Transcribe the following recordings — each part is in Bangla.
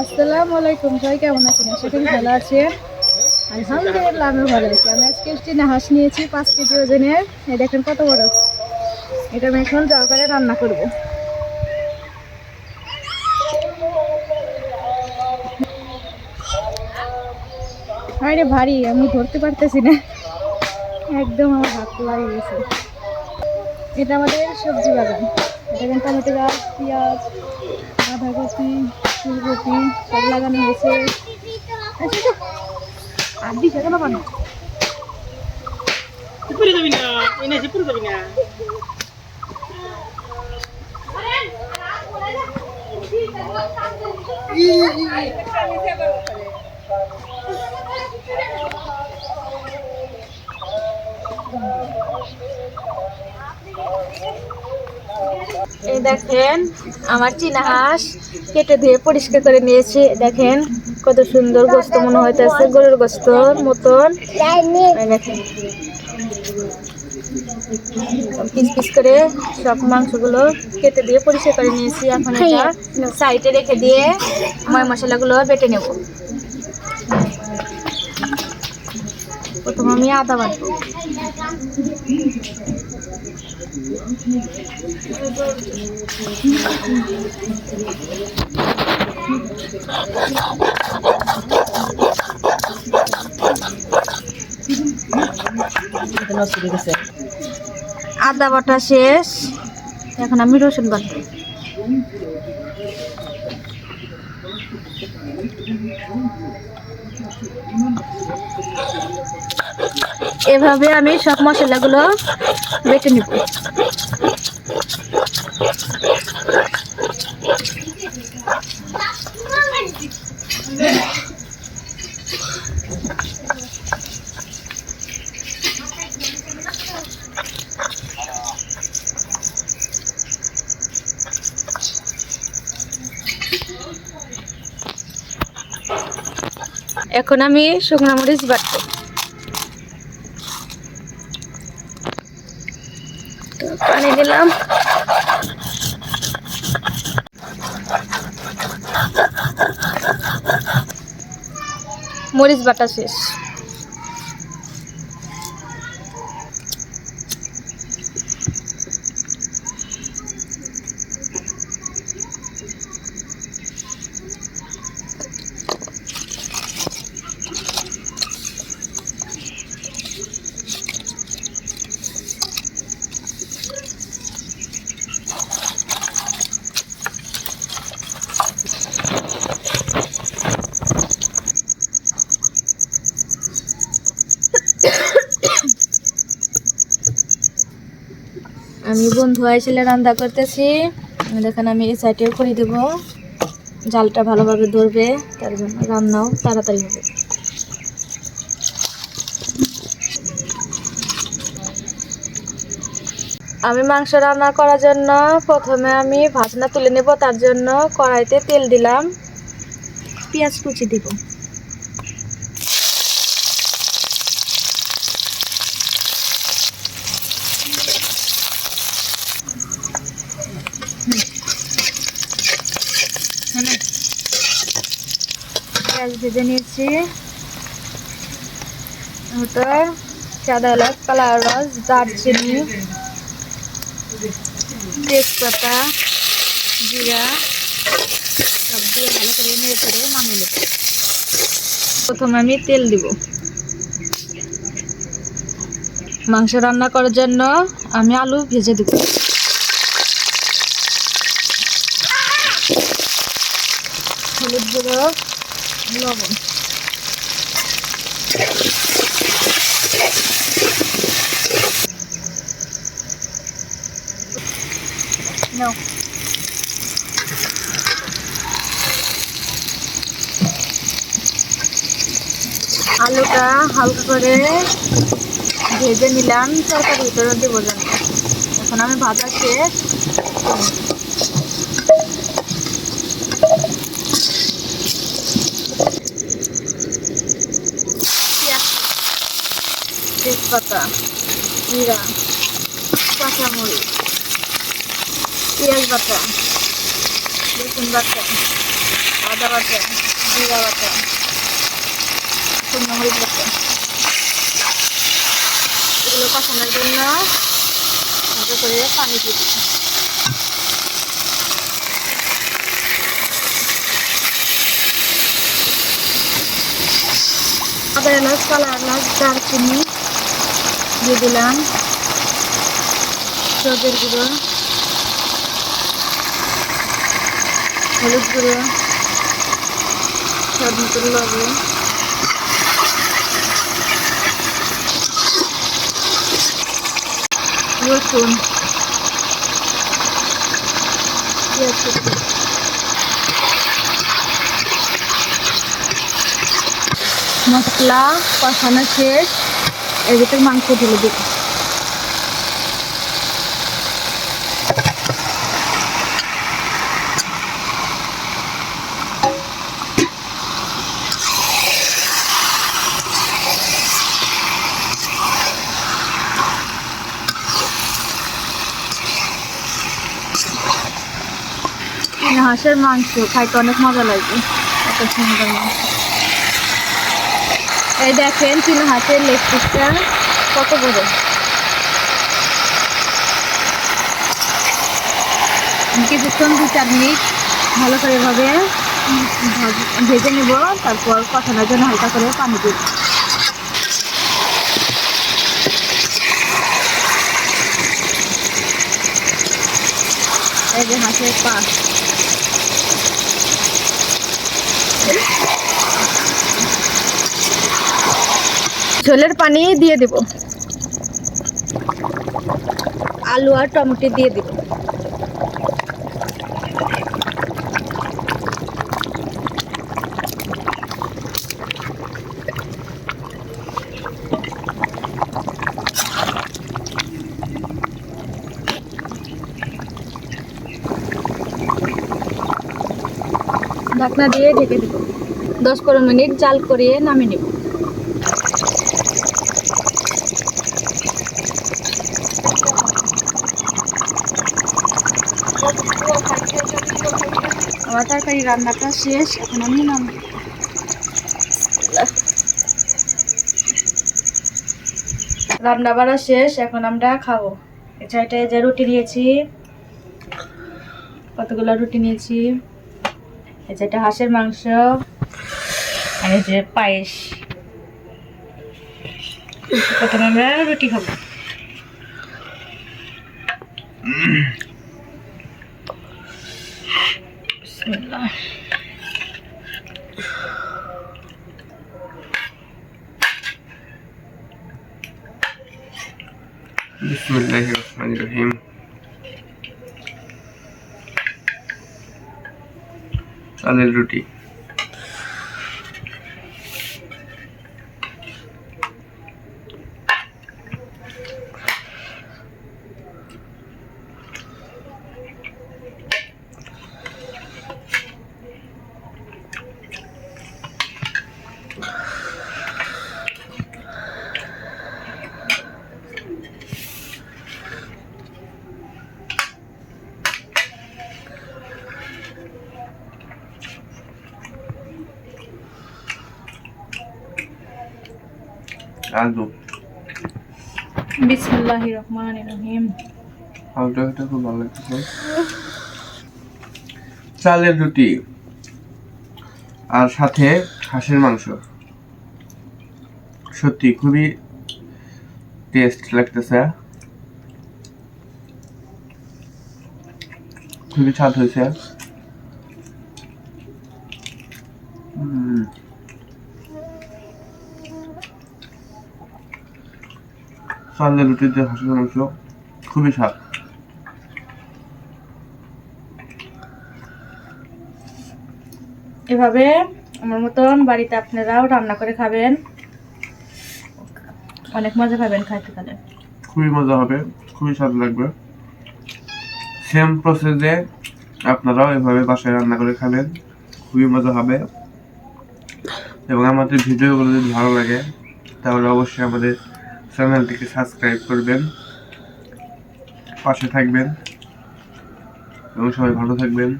আসসালামু আলাইকুম, সবাই কেমন আছেন? আশা করি ভালো আছেন আলহামদুলিল্লাহ আমি ভালো আছি। আমি আজকে স্টিনে হাঁস নিয়েছি, পাঁচ কেজি ওজনের। এই দেখেন কত বড়। এটা আমি এখন জল করে রান্না করব। আরে ভারী, আমি ধরতে পারতেছি না। একদম আমার হাত লাগে গেছে। এটা আমাদের সবজি বাগান। এটা কিন্তু টমেটো গাছ পেঁয়াজ, বাঁধাকপি ফুলকপি সব লাগানো হয়েছে আচ্ছা, আচ্ছা। আর দিছে কেন বানো পুরে যাবি না এনে এসে পুরে যাবি না এই দেখেন আমার চীনা হাঁস কেটে ধুয়ে পরিষ্কার করে নিয়েছি। দেখেন কত সুন্দর গোস্ত মনে হইতেছে গরুর গোস্ত মতন। দেখেন পিস পিস করে সব মাংসগুলো কেটে দিয়ে পরিষ্কার করে নিয়েছি। এখন এটা সাইডে রেখে দিয়ে ময় মশলাগুলো বেটে নেব। প্রথম আমি আদা বাটবো এটা নষ্ট হয়ে গেছে আদা বাটা শেষ। এখন আমি রসুন বাটবো এভাবে আমি সব মশলাগুলো বেটে নিব। এখন আমি শুকনো মরিচ বাটবো। পানি দিলাম। মরিচ বাটা শেষ। আমি বন্ধু আইসিলে রান্না করতেছি। দেখেন আমি এই সাইডে করে দেবো। জালটা ভালোভাবে ধরবে, তার জন্য রান্নাও তাড়াতাড়ি হবে। আমি মাংস রান্না করার জন্য প্রথমে আমি ভাজনা তুলে নেব, তার জন্য কড়াইতে তেল দিলাম। পেঁয়াজ কুচি দিব। পেঁয়াজ ভেজে নিয়েছি। ওটার সাদা এলাচ কালা রস, দারচিনি, তেজপাতা, জিরা, সব দিয়ে ভালো করে নামিয়ে নেব। প্রথমে আমি তেল দিব। মাংস রান্না করার জন্য আমি আলু ভেজে দিব। হলুদ গুঁড়ো আলুটা হালকা করে ভেজে নিলাম। তরকারি ভিতরে দেবো জানি এখন আমি ভাজা শেষ পেঁয়াজ তেজপাতা জিরা, কাঁচামরিচ, পেঁয়াজ বাটা, রসুন বাটা, আদা বাটা, জিরা বাটা, শুকনো বাটা। এগুলো কষানোর জন্য ভালো করে পানি দিয়ে আদা এলাচ, কালা এলাচ, দারচিনি দিয়ে দিলাম। সজের গুঁড়ো হলুদ গুঁড়ো স্বাদ মতো লবণ। রসুন মশলা কষানো শেষ। এর ভিতর মাংস ঢেলে দিই। হাঁসের মাংস খাইতে অনেক মজা লাগে এত সুন্দর মাংস। এই দেখেন তিন হাঁসের লেগ কত বড়। কিছুক্ষণ দু চার মিনিট ভালো করে এভাবে ভেজে নেব, তারপর কষানোর জন্য হালকা করে পানি দিব। এই যে হাঁসের পা ঝোলের পানি দিয়ে দেব। আলু আর টমেটো দিয়ে দেব। ঢাকনা দিয়ে ঢেকে দেব। দশ পনেরো মিনিট জাল করিয়ে নামিয়ে নেব। তরকারি রান্নাটা শেষ এখন আমি নাম রান্না বাড়া শেষ এখন আমরা খাব। এছাড়া যে রুটি নিয়েছি। কতগুলো রুটি নিয়েছি? এই এটা হাঁসের মাংস আর এই যে পায়েস। প্রথমে আমরা রুটি খাব। বিসমিল্লাহ। বিসমিল্লাহ রহমান রহিম চালের রুটি আলু বিসমিল্লাহ রহমান রহিম আলুটা খুব ভালো লাগতেছে। চালের রুটি আর সাথে হাঁসের মাংস। সত্যি খুবই টেস্ট লাগতেছে। খুবই স্বাদ হয়েছে। চালের রুটিতে হাঁসের মাংস খুবই স্বাদ। এভাবে আমার মতন বাড়িতে আপনারাও রান্না করে খাবেন। অনেক মজা পাবেন খাইতে গেলে খুবই মজা হবে খুবই স্বাদ লাগবে। সেম প্রসেসে আপনারাও এভাবে বাসায় রান্না করে খাবেন খুবই মজা হবে। এবং আমাদের ভিডিওগুলো যদি ভালো লাগে তাহলে অবশ্যই আমাদের চ্যানেলটিকে সাবস্ক্রাইব করবেন পাশে থাকবেন এবং সবাই ভালো থাকবেন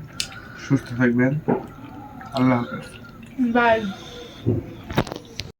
সুস্থ থাকবেন। আল্লাহ হাফেজ। বাই।